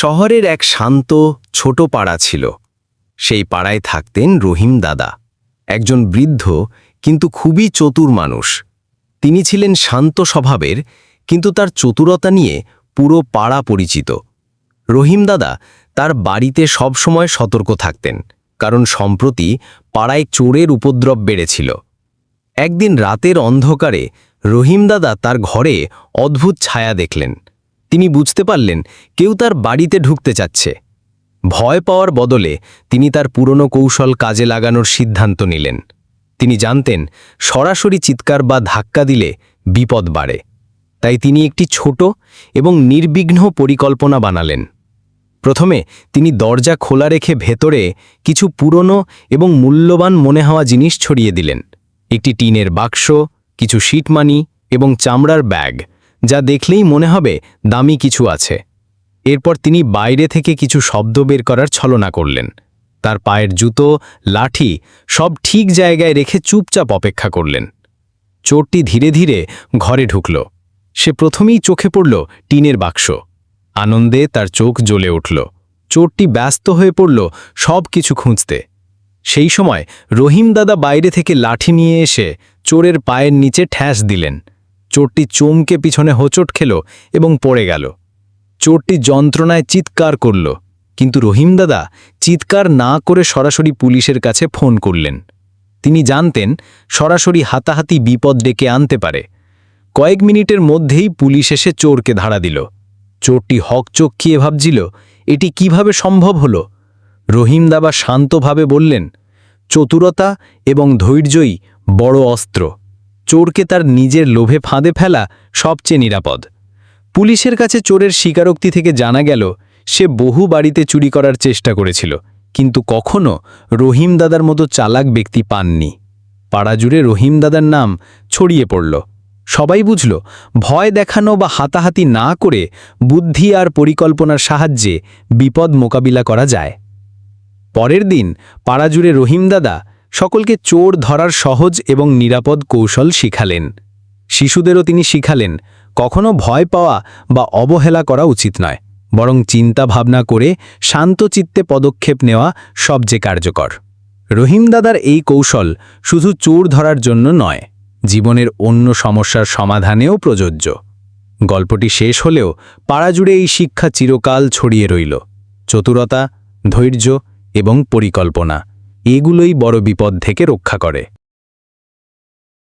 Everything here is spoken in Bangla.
শহরের এক শান্ত, ছোট পাড়া ছিল। সেই পাড়ায় থাকতেন রহিম দাদা। একজন বৃদ্ধ, কিন্তু খুবই চতুর মানুষ। তিনি ছিলেন শান্ত স্বভাবের, কিন্তু তার চতুরতা নিয়ে পুরো পাড়া পরিচিত। রহিম দাদা তার বাড়িতে সবসময় সতর্ক থাকতেন, কারণ সম্প্রতি পাড়ায় চোরের উপদ্রব বেড়েছিল। একদিন রাতের অন্ধকারে রহিম দাদা তার ঘরে অদ্ভুত ছায়া দেখলেন। তিনি বুঝতে পারলেন কেউ তার বাড়িতে ঢুকতে চাচ্ছে। ভয় পাওয়ার বদলে তিনি তার পুরনো কৌশল কাজে লাগানোর সিদ্ধান্ত নিলেন। তিনি জানতেন সরাসরি চিৎকার বা ধাক্কা দিলে বিপদ বাড়ে। তাই তিনি একটি ছোট এবং নির্বিঘ্ন পরিকল্পনা বানালেন। প্রথমে তিনি দরজা খোলা রেখে ভেতরে কিছু পুরনো এবং মূল্যবান মনে হওয়া জিনিস ছড়িয়ে দিলেন। একটি টিনের বাক্স, কিছু শিটমানি এবং চামড়ার ব্যাগ যা দেখলেই মনে হবে দামি কিছু আছে। এরপর তিনি বাইরে থেকে কিছু শব্দ বের করার ছলনা করলেন। তার পায়ের জুতো, লাঠি সব ঠিক জায়গায় রেখে চুপচাপ অপেক্ষা করলেন। চোরটি ধীরে ধীরে ঘরে ঢুকল। সে প্রথমেই চোখে পড়ল টিনের বাক্স। আনন্দে তার চোখ জ্বলে উঠল। চোরটি ব্যস্ত হয়ে পড়ল সব কিছু খুঁজতে। সেই সময় রহিম দাদা বাইরে থেকে লাঠি নিয়ে এসে চোরের পায়ের নিচে ঠ্যাস দিলেন। চোরটি চমকে পিছনে হোঁচট খেল এবং পড়ে গেল। চোরটি যন্ত্রণায় চিৎকার করল, কিন্তু রহিম দাদা চিৎকার না করে সরাসরি পুলিশের কাছে ফোন করলেন। তিনি জানতেন সরাসরি হাতাহাতি বিপদ ডেকে আনতে পারে। কয়েক মিনিটের মধ্যেই পুলিশ এসে চোরকে ধারা দিল। চোরটি হকচকিয়ে ভাবছিল, এটি কীভাবে সম্ভব হল? রহিম দাবা শান্তভাবে বললেন, চতুরতা এবং ধৈর্যই বড় অস্ত্র। চোরকে তার নিজের লোভে ফাঁদে ফেলা সবচেয়ে নিরাপদ। পুলিশের কাছে চোরের স্বীকারোক্তি থেকে জানা গেল, সে বহু বাড়িতে চুরি করার চেষ্টা করেছিল, কিন্তু কখনো রহিম দাদার মতো চালাক ব্যক্তি পাননি। পাড়া জুড়ে রহিম দাদার নাম ছড়িয়ে পড়ল। সবাই বুঝল, ভয় দেখানো বা হাতাহাতি না করে বুদ্ধি আর পরিকল্পনার সাহায্যে বিপদ মোকাবিলা করা যায়। পরের দিন পাড়া জুড়ে রহিম দাদা সকলকে চোর ধরার সহজ এবং নিরাপদ কৌশল শিখালেন। শিশুদেরও তিনি শিখালেন, কখনো ভয় পাওয়া বা অবহেলা করা উচিত নয়, বরং চিন্তা ভাবনা করে শান্তচিত্তে পদক্ষেপ নেওয়া সবচেয়ে কার্যকর। রহিম দাদার এই কৌশল শুধু চোর ধরার জন্য নয়, জীবনের অন্য সমস্যার সমাধানেও প্রযোজ্য। গল্পটি শেষ হলেও পাড়া জুড়ে এই শিক্ষা চিরকাল ছড়িয়ে রইল। চতুরতা, ধৈর্য এবং পরিকল্পনা। এগুলোই বড় বিপদ থেকে রক্ষা করে।